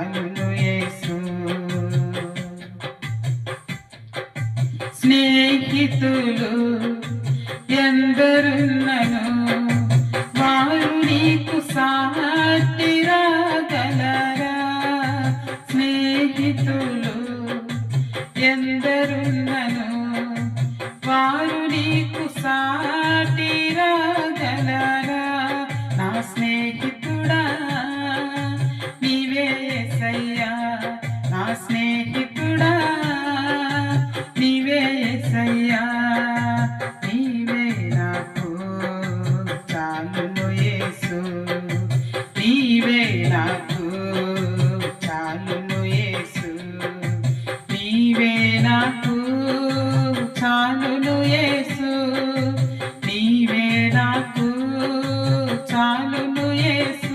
అను యేసు. స్నేహితులు ఎందరున్నను వారు నీకు సాటి రాగలరా? స్నేహితులు ఎందరున్నను వారు నీకు సా స్నేహితుడా నీవే సయ్యా నీవే నాకు చాలు యేసు నీవే నాకు చాలు యేసు నీవే నాకు చాలు యేసు నీవే నాకు చాలు యేసు.